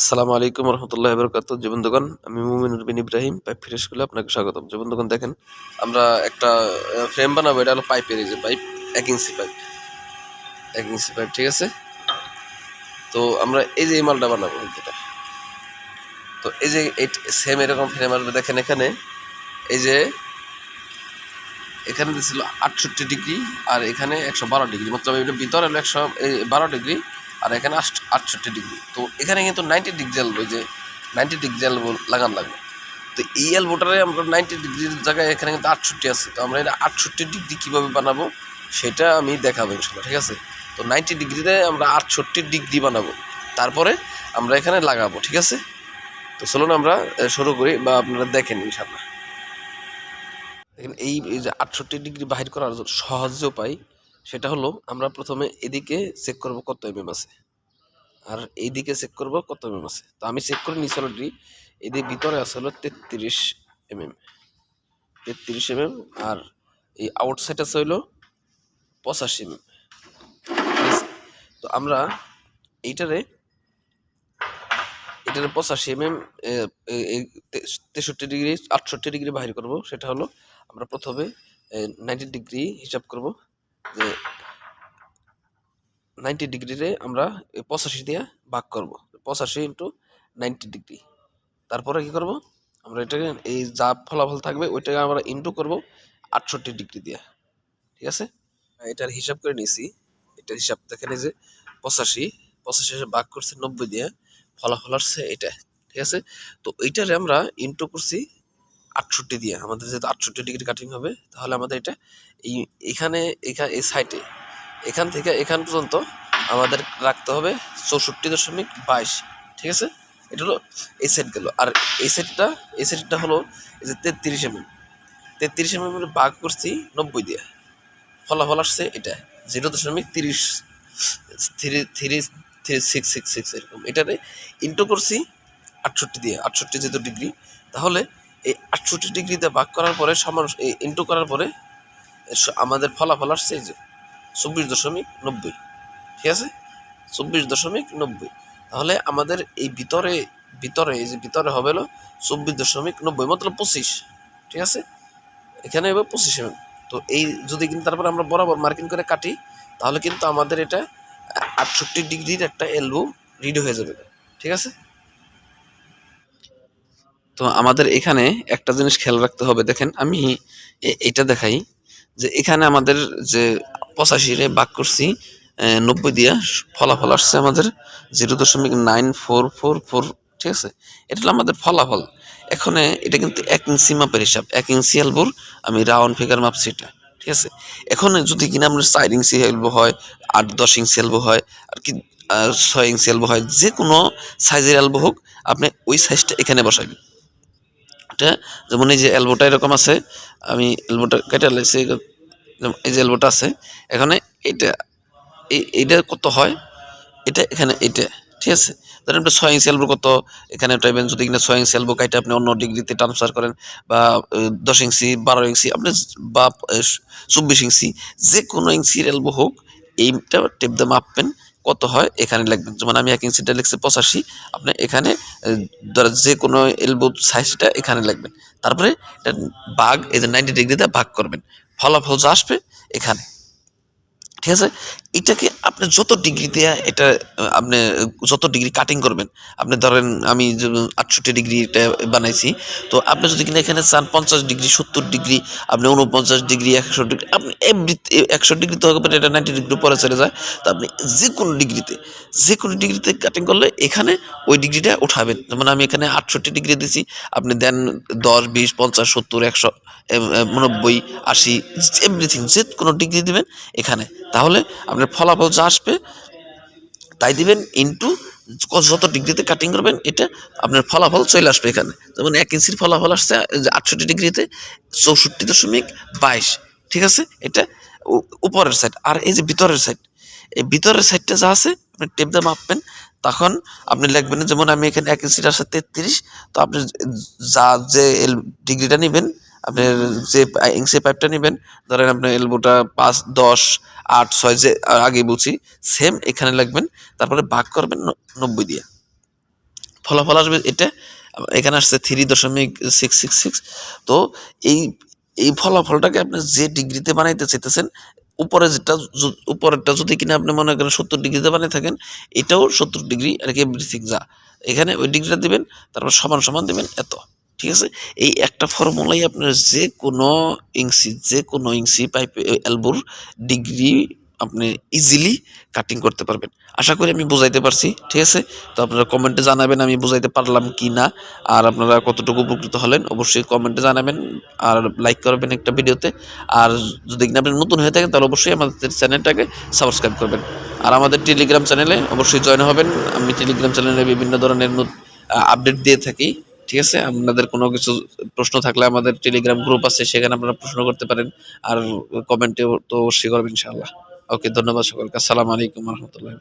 আসসালামু আলাইকুম রহমতুল্লাহ বরকাত জীবন দোকান আমি মুমিনুর বিন ইব্রাহিম, পাইপ ফিরে স্কুলে আপনাকে স্বাগতম। জীবন দোকান দেখেন, আমরা একটা ফ্রেম বানাবো, এটা হলো পাইপের যে পাইপ এক ইঞ্চি পাইপ এক ইঞ্চি পাইপ ঠিক আছে? তো আমরা এই যে এই মালটা বানাবো এটা। তো এই যে সেম এরকম ফ্রেম আসবে, দেখেন এখানে, এই যে এখানে দিয়েছিল আটষট্টি ডিগ্রি আর এখানে একশো বারো ডিগ্রি। মতলব এটা ভিতরে হলো একশো বারো ডিগ্রি আর এখানে আট- আটষট্টি ডিগ্রি। তো এখানে কিন্তু নাইনটি ডিগ্রি এলবো যে নাইনটি ডিগ্রি এলবো লাগান লাগবে। তো এই এলবোটারে আমরা নাইনটি ডিগ্রির জায়গায় এখানে কিন্তু আটষট্টি আছে। তো আমরা এটা আটষট্টি ডিগ্রি কীভাবে বানাবো, সেটা আমি দেখাবো ইনশাল্লাহ ঠিক আছে? তো নাইনটি ডিগ্রিতে আমরা আটষট্টি ডিগ্রি বানাবো। তারপরে আমরা এখানে লাগাবো, ঠিক আছে? তো চলুন আমরা শুরু করি বা আপনারা দেখেন ইনশাল্লাহ এই যে আটষট্টি ডিগ্রি বাহির করার সহজ উপায় সেটা হলো, আমরা প্রথমে এদিকে চেক করব কত এমএম আছে। আর এইদিকে চেক করব কত এমএম আছে। তো আমি চেক করে নিয়েছি অলরেডি এদিকে ভিতরে আছে হলো তেত্রিশ এমএম তেত্রিশ এমএম আর এই আউটসাইড আছে হইল পঁচাশি এমএম তো আমরা এইটারে এটারে পঁচাশি এম এমএম তেষট্টি ডিগ্রি, আটষট্টি ডিগ্রি বাহির করব। সেটা হলো আমরা প্রথমে নাইনটি ডিগ্রি হিসাব করব। যে নাইনটি ডিগ্রিরে আমরা পঁচাশি দিয়ে ভাগ করব। পঁচাশি ইন্টু নাইনটি ডিগ্রি তারপরে কি করব? আমরা এটাকে, এই যা ফলাফল থাকবে, ওইটাকে আমরা ইন্টু করব আটষট্টি ডিগ্রি দিয়ে। ঠিক আছে? এটার হিসাব করে নিয়েছি এটার হিসাব দেখেন যে পঁচাশি পঁচাশি ভাগ করছে নব্বই দিয়ে। ফলাফল আসছে এটা। ঠিক আছে? তো এইটারে আমরা ইন্টু করছি আটষট্টি দিয়ে, আমাদের যেহেতু আটষট্টি ডিগ্রি কাটিং হবে, তাহলে আমাদের এটা এই, এখানে এখানে এই সাইডে এখান থেকে এখান পর্যন্ত আমাদের রাখতে হবে চৌষট্টি দশমিক বাইশ, ঠিক আছে? এটা হলো এই সেট গেল। আর এই সেটটা এই সেটটা হলো এই যে তেত্রিশ এমএম তেত্রিশ এমএম ভাগ করছি নব্বই দিয়ে, ফলাফল আসছে এটা জিরো দশমিক তিরিশ three three three six six six এরকম। এটারে ইন্টু করছি আটষট্টি দিয়ে, আটষট্টি যেহেতু ডিগ্রি তাহলে এই আটষট্টি ডিগ্রিতে ভাগ করার পরে সমান ইন্টু করার পরে আমাদের ফলাফল আসছে যে চব্বিশ দশমিক নব্বই। ঠিক আছে? চব্বিশ দশমিক নব্বই। তাহলে আমাদের এই ভিতরে ভিতরে, এই যে ভিতরে হবে হলো চব্বিশ দশমিক নব্বই মতলব পঁচিশ। ঠিক আছে? এখানে হবে পঁচিশ এমএম তো এই যদি কিন্তু তারপরে আমরা বরাবর মার্কিং করে কাটি, তাহলে কিন্তু আমাদের এটা আটষট্টি ডিগ্রির একটা এলবো রেডি হয়ে যাবে। ঠিক আছে? তো আমাদের এখানে একটা জিনিস খেয়াল রাখতে হবে। দেখেন, আমি এটা দেখাই যে এখানে আমাদের যে পঁচাশি রে বাক করছি নব্বই দিয়া ফলাফল আসছে আমাদের জিরো দশমিক নাইন ফোর ফোর ফোর, ঠিক আছে? এটা হলো আমাদের ফলাফল। এখানে এটা কিন্তু এক ইঞ্চি মাপের হিসাব, এক ইঞ্চি এলবোর আমি রাউন্ড ফিগার মাপছি এটা, ঠিক আছে? এখন যদি কিনা আপনার চার ইঞ্চি এলবো হয়, আট দশ ইঞ্চি এলবো হয়, আর কি ছয় ইঞ্চি এলবো হয় যে কোনো সাইজের এলবো হোক, আপনি ওই সাইজটা এখানে বসাবেন। এটা যেমন এই যে এলবোটা এরকম আছে, আমি এলবোটা কেটে লাইছি, এই যে এলবোটা আছে, এখানে এটা এই, এইটা কত হয়? এটা এখানে এটা ঠিক আছে? ধরেন আপনি ছয় ইঞ্চি এলবো কত, এখানে টাইবেন যদি কিনা ছয় ইঞ্চি এলবো কাইটে আপনি অন্য ডিগ্রিতে ট্রান্সফার করেন, বা দশ ইঞ্চি বারো ইঞ্চি আপনি বা চব্বিশ ইঞ্চি যে কোনো ইঞ্চির এলবো হোক, এইটা টেপ দিয়ে মাপবেন কত হয়, এখানে লিখবেন। যেমন আমি এক ইঞ্চিটা লিখছি পঁচাশি, আপনি এখানে যে কোনো এলবো সাইজটা এখানে লিখবেন। তারপরে এটা ভাগ এই যে নাইনটি ডিগ্রিতে ভাগ করবেন। ফলাফল যা আসবে এখানে। ঠিক আছে? এটাকে আপনি যত ডিগ্রি দেয়া এটা, আপনি যত ডিগ্রি কাটিং করবেন, আপনি ধরেন আমি আটষট্টি ডিগ্রি এটা বানাইছি, তো আপনি যদি কিনা এখানে চান পঞ্চাশ ডিগ্রি সত্তর ডিগ্রি আপনি উনপঞ্চাশ ডিগ্রি একশো ডিগ্রি আপনি এভরি একশো ডিগ্রি তো হবে এটা নাইনটি ডিগ্রি পরে চলে যায়, তো আপনি যে কোনো ডিগ্রিতে যে কোনো ডিগ্রিতে কাটিং করলে এখানে ওই ডিগ্রিটা উঠাবেন। মানে আমি এখানে আটষট্টি ডিগ্রি দিছি, আপনি দেন দশ, বিশ, পঞ্চাশ, সত্তর, একশো নব্বই, আশি এভরিথিং যে কোনো ডিগ্রি দিবেন এখানে। তাহলে আপনার ফলাফল যা আসবে, তাই দিবেন ইন্টু যত ডিগ্রিতে কাটিং করবেন, এটা আপনার ফলাফল চলে আসবে এখানে। যেমন এক ইঞ্চির ফলাফল আসছে আটষট্টি ডিগ্রিতে, চৌষট্টি দশমিক বাইশ, ঠিক আছে? এটা উপরের সাইড আর এই যে ভিতরের সাইড এই ভিতরের সাইডটা যা আছে, আপনি টেপ দিয়ে মাপবেন, তখন আপনি লিখবেন, যেমন আমি এখানে এক ইঞ্চির আছে তেত্রিশ, তো আপনি যা যে ডিগ্রিটা নেবেন আপনার যে ইঞ্চি পাইপটা নেবেন, ধরেন আপনার এলবোটা পাঁচ, দশ, আট, ছয়, যে আগে বলছি সেম এখানে লাগবেন, তারপরে ভাগ করবেন নব্বই দিয়ে। ফলাফল আসবে এটা, এখানে আসছে থ্রি দশমিক সিক্স সিক্স সিক্স তো এই এই ফলাফলটাকে আপনি যে ডিগ্রিতে বানাইতে চাইতেছেন, উপরে যেটা উপরেরটা যদি কিনা আপনি মনে করেন সত্তর ডিগ্রিতে বানিয়ে থাকেন, এটাও সত্তর ডিগ্রি আর কি এভরিথিং যা। এখানে ওই ডিগ্রিটা দিবেন, তারপর সমান সমান দিবেন, এত। ঠিক আছে? এই একটা ফর্মুলাই আপনার যে কোনো ইঞ্চি যে কোনো ইঞ্চি পাইপ এলবোর ডিগ্রি আপনি ইজিলি কাটিং করতে পারবেন। আশা করি আমি বুঝাইতে পারছি, ঠিক আছে? তো আপনারা কমেন্টে জানাবেন আমি বুঝাইতে পারলাম কি না, আর আপনারা কতটুকু উপকৃত হলেন অবশ্যই কমেন্টে জানাবেন, আর লাইক করবেন একটা ভিডিওতে আর যদি কিনা আপনি নতুন হয়ে থাকেন, তাহলে অবশ্যই আমাদের চ্যানেলটাকে সাবস্ক্রাইব করবেন। আর আমাদের টেলিগ্রাম চ্যানেলে অবশ্যই জয়েন হবেন। আমি টেলিগ্রাম চ্যানেলে বিভিন্ন ধরনের আপডেট দিয়ে থাকি। ঠিক আছে? আপনাদের কোনো কিছু প্রশ্ন থাকলে আমাদের টেলিগ্রাম গ্রুপ আছে, সেখানে আপনারা প্রশ্ন করতে পারেন আর কমেন্টে তো অবশ্যই করবেন ইনশাআল্লাহ। ওকে ধন্যবাদ সকলকে। আসসালামু আলাইকুম রহমতুল্লাহ